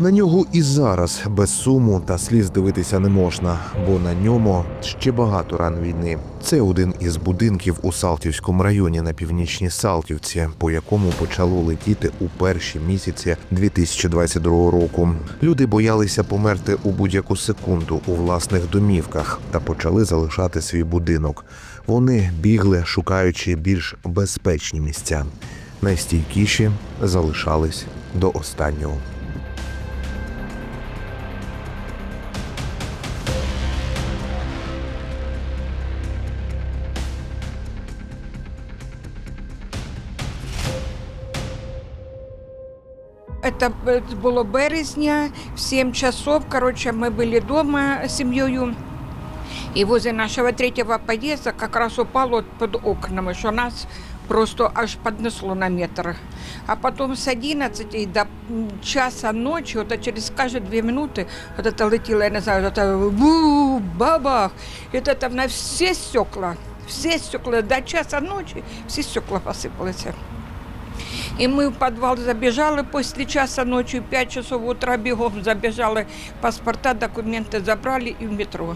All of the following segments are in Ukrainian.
На нього і зараз без суму та сліз дивитися не можна, бо на ньому ще багато ран війни. Це один із будинків у Салтівському районі на північній Салтівці, по якому почало летіти у перші місяці 2022 року. Люди боялися померти у будь-яку секунду у власних домівках та почали залишати свій будинок. Вони бігли, шукаючи більш безпечні місця. Найстійкіші залишались до останнього. Это б- було березня, в 7 часов, короче, мы были дома с семьей. И возле нашего третьего подъезда как раз упало под окнами, что нас просто аж поднесло на метр. А потом с 11 до м, часа ночи, вот это через каждые две минуты, вот это летело, я не знаю, вот это бу, бабах, и вот это на все стекла, все стекла, до часа ночи все стекла посыпались. И мы в подвал забежали после часа ночи, в 5 часов утра бегом забежали, паспорта, документы забрали и в метро.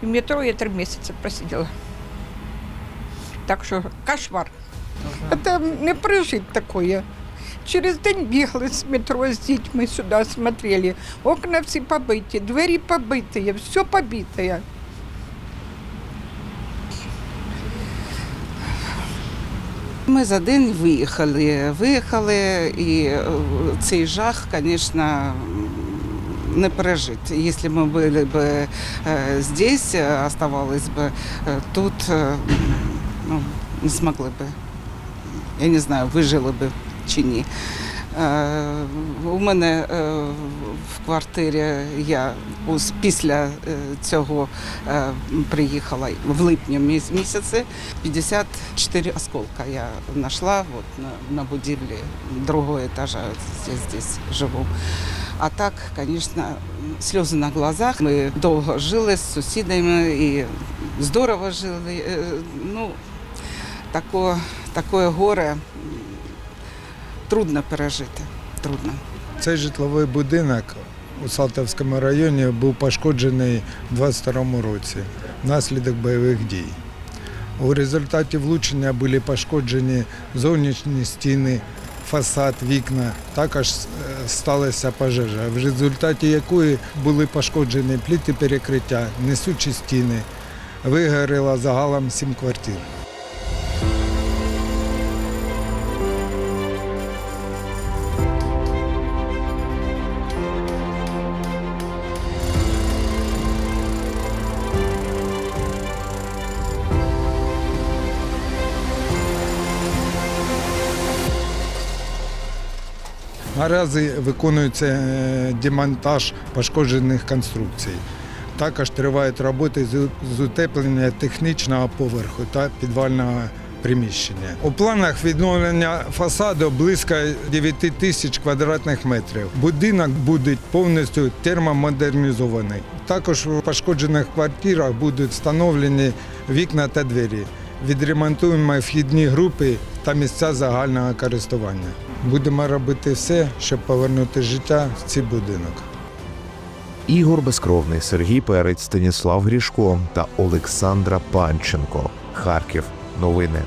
И в метро я три месяца просидела. Так что кошмар. Это не прожить такое. Через день бігли з метро з дітьми сюди, смотрели. Окна всі побиті, двері побиті, все побите. Ми за день виїхали. Виїхали, і е, цей жах, звісно, не пережити. Якщо ми були б е, е, оставались б тут, ну, не змогли б. Я не знаю, вижили б чи ні. У мене квартирі я після е, цього е, приїхала в липні міс- місяці. 54 осколка я знайшла вот, на, будівлі другого етажа, здесь, здесь живу. А так, звісно, сльози на глазах. Ми довго жили з сусідами і здорово жили. Е, Ну, таке, таке горе трудно пережити. Трудно. Цей житловий будинок у Салтівському районі був пошкоджений у 22 році внаслідок бойових дій. У результаті влучення були пошкоджені зовнішні стіни, фасад, вікна. Також е, сталася пожежа, в результаті якої були пошкоджені пліти перекриття, несучі стіни. Вигоріло загалом сім квартир. Наразі виконується е, демонтаж пошкоджених конструкцій. Також тривають роботи з- утеплення технічного поверху та підвального приміщення. У планах відновлення фасаду близько 9 тисяч квадратних метрів. Будинок буде повністю термомодернізований. Також у пошкоджених квартирах будуть встановлені вікна та двері. Відремонтуємо вхідні групи та місця загального користування. Будемо робити все, щоб повернути життя в цей будинок. Ігор Безкровний, Сергій Перець, Станіслав Грішко та Олександра Панченко. Харків. Новини.